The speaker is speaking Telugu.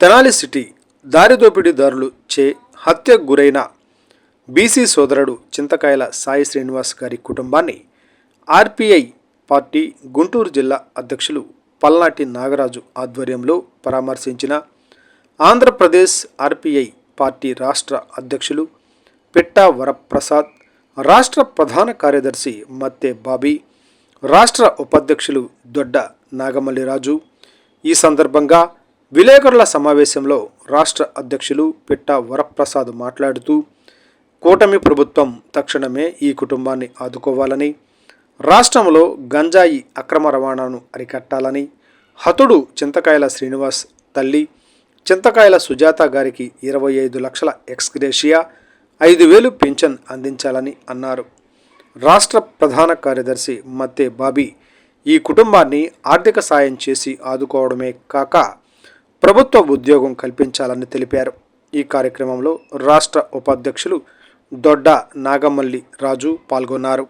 తెనాలి సిటీ దారిదోపిడీదారులు చే హత్యకు గురైన బీసీ సోదరుడు చింతకాయల సాయి శ్రీనివాస్ గారి కుటుంబాన్ని ఆర్పిఐ పార్టీ గుంటూరు జిల్లా అధ్యక్షులు పల్నాటి నాగరాజు ఆధ్వర్యంలో పరామర్శించిన ఆంధ్రప్రదేశ్ ఆర్పిఐ పార్టీ రాష్ట్ర అధ్యక్షులు పిట్టా వరప్రసాద్ రాష్ట్ర ప్రధాన కార్యదర్శి మత్తే బాబీ రాష్ట్ర ఉపాధ్యక్షులు దొడ్డ నాగమల్లిరాజు. ఈ సందర్భంగా విలేకరుల సమావేశంలో రాష్ట్ర అధ్యక్షులు పిట్ట వరప్రసాద్ మాట్లాడుతూ కూటమి ప్రభుత్వం తక్షణమే ఈ కుటుంబాన్ని ఆదుకోవాలని రాష్ట్రంలో గంజాయి అక్రమ రవాణాను అరికట్టాలని హతుడు చింతకాయల శ్రీనివాస్ తల్లి చింతకాయల సుజాత గారికి ఇరవై ఐదు లక్షల ఎక్స్గ్రేషియా ఐదు వేలు పింఛన్ అందించాలని అన్నారు. రాష్ట్ర ప్రధాన కార్యదర్శి మత్తే బాబీ ఈ కుటుంబాన్ని ఆర్థిక సాయం చేసి ఆదుకోవడమే కాక ప్రభుత్వ ఉద్యోగం కల్పించాలని తెలిపారు. ఈ కార్యక్రమంలో రాష్ట్ర ఉపాధ్యక్షులు దొడ్డ నాగమల్లి రాజు పాల్గొన్నారు.